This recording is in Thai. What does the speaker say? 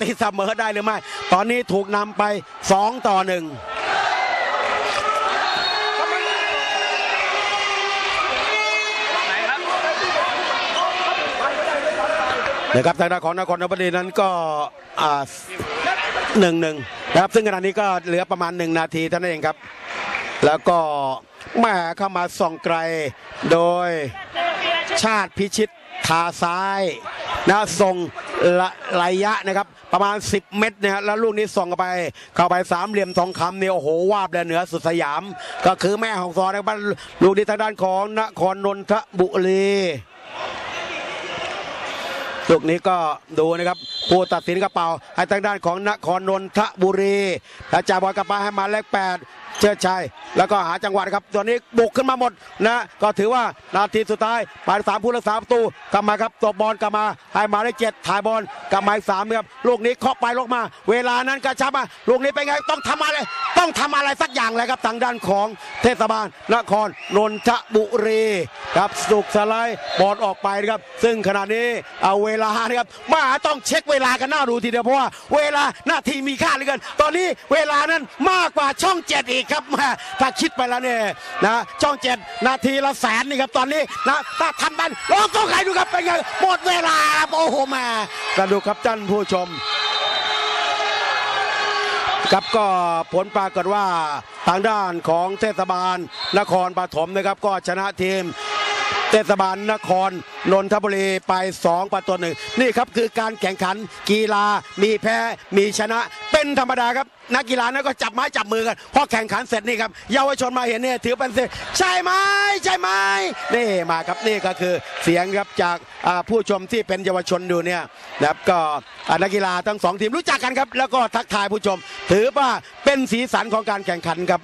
ตีเสมอได้หรือไม่ ตอนนี้ถูกนำไป 2 ต่อหนึ่งนะครับทางด้านของนครนบดีนั้นก็อ่าหนึ่งหนึ่งนะครับซึ่งขณะนี้ก็เหลือประมาณหนึ่งนาทีเท่านั้นเองครับ แล้วก็แม่เข้ามาส่องไกลโดยชาติพิชิตทาซ้าย นะส่งระยะนะครับ ประมาณ 10 เมตรนะฮะแล้วลูกนี้ส่งเข้าไปเข้าไปสามเหลี่ยมทองคำเนี่ยโอ้โหวาบเลยเหนือสุดสยาม ก็คือแม่ของซอนนะครับลูกนี้ทางด้านของนครนนทบุรีลูกนี้ก็ดูนะครับผู้ตัดสินกระเป๋าให้ทางด้านของนครนนทบุรีแล้วจ่ายบอลกลับมาให้มาเลขแปด เชิดชัยแล้วก็หาจังหวะครับตัวนี้บุกขึ้นมาหมดนะ ก็ถือว่านาทีสุดท้ายปานสามผู้รักษาประตูกลับมาครับตบบอลกลับมาให้มายเลขเจ็ดถ่ายบอลกลับมาอีกสามครับลูกนี้เคาะไปลงมา เวลานั้นกระชับมาลูกนี้เป็นไงต้องทำอะไร ต้องทำอะไรสักอย่างเลยครับทางด้านของเทศบาลนครนนทบุรีครับสุกสไลด์บอลออกไปนะครับ ซึ่งขณะนี้เอาเวลานะครับมาต้องเช็คเวลากันหน้าดูทีเดียวเพราะว่าเวลานาทีมีค่าเหลือเกินตอนนี้เวลานั้นมากกว่าช่องเจ็ดอีกครับแมาถ้าคิดไปแล้วเนี่ยนะช่องเจ็ดนาทีละแสนนี่ครับตอนนี้นะถ้าทำมันลองก็ใครดูครับเป็นไงหมดเวลาครับโอ้โหแมาก็ดูครับท่านผู้ชมครับก็ผลปรากฏว่าทางด้านของเทศบาลนครปฐมนะครับ ก็ชนะทีม เทศบาลนครนนทบุรีไป 2 ประตูหนึ่งนี่ครับคือการแข่งขันกีฬามีแพ้มีชนะ เป็นธรรมดาครับนักกีฬานั้นก็จับไม้จับมือกันพอแข่งขันเสร็จนี่ครับเยาวชนมาเห็นเนี่ยถือเป็นเสใช่ไหมใช่ไหมนี่มาครับนี่ก็คือเสียงครับจากผู้ชมที่เป็นเยาวชนดูเนี่ยนะครับก็นักกีฬาทั้งสองทีมรู้จักกันครับแล้วก็ทักทายผู้ชม ถือว่าเป็นสีสันของการแข่งขันครับ